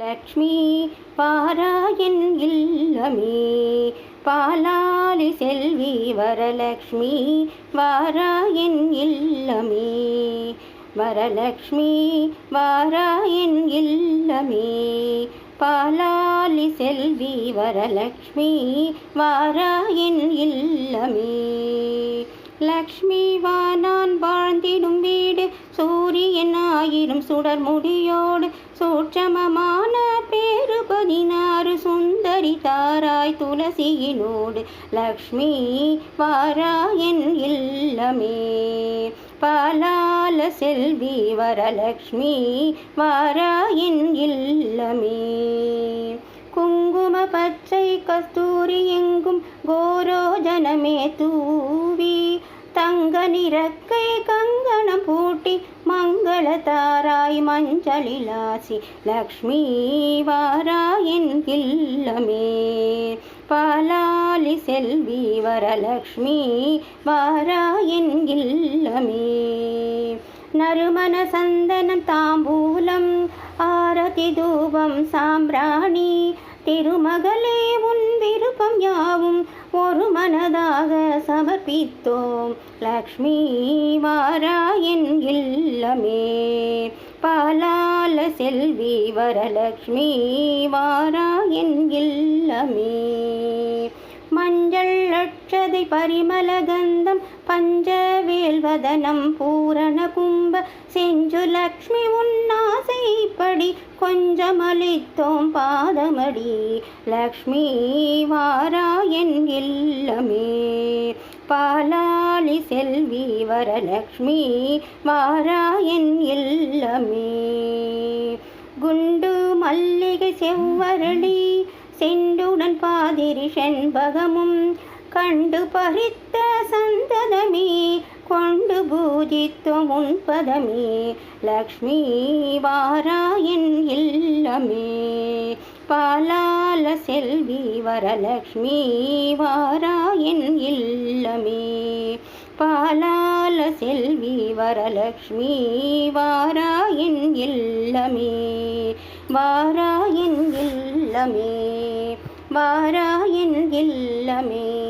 லக்ஷ்மி பாராயன் இல்லமே. பாலாலி செல்வி வரலக்ஷ்மி வாராயன் இல்லமே. வரலக்ஷ்மி வாராயன் இல்லமே. பாலாலி செல்வி வரலக்ஷ்மி வாராயன் இல்லமே. லக்ஷ்மி வானான் வாழ்ந்திடும் வீடு சூரியன் ஆயிரும் சுடர் முடியோடு சூட் பேரு சுந்தரி தாராய் துளசியினோடு லக்ஷ்மி பாராயன் இல்லமே. பாலால செல்வி வரலக்ஷ்மி வாராயின் இல்லமே. குங்கும பச்சை கஸ்தூரி எங்கும் கோரோஜனமே தூவி தங்க நிறக்கை கங்கணம் பூட்டி மங்கள தாராய் மஞ்சளிலாசி லக்ஷ்மி வாராயின் இல்லமே. பாலாலி செல்வி வரலக்ஷ்மி வாராயின் இல்லமே. நறுமண சந்தனம் தாம்பூலம் ஆரதி தூபம் சாம்பிராணி திருமகளே ஒரு மனதாக சமர்ப்பித்தோம். லக்ஷ்மி வாராயன் இல்லமே. பாலால செல்வி வரலக்ஷ்மி வாராயன் இல்லமே. மஞ்சள் அட்சதை பரிமல கந்தம் பஞ்சவேல்வதனம் பூரண கும்ப செஞ்சு லக்ஷ்மி உன்னாசைப்படி கொஞ்சம் அளித்தோம் பாதமடி. லக்ஷ்மி வாராயன் இல்லமே. பாலாளி செல்வி வரலக்ஷ்மி வாராயன் இல்லமே. குண்டு மல்லிகை செவ்வரளி செண்டுடன் பாதிரி செண்பகமும் கண்டு பறித்த சந்ததமே கொண்டு பூஜித்தோம் உன்பதமே லக்ஷ்மி வாராயன் இல்லமே. பாலால செல்வி வரலக்ஷ்மி வாராயன் இல்லமே. பாலால செல்வி வரலக்ஷ்மி வாராயன் இல்லமே. வாராயன் இல்லமே. வாராயன் இல்லமே.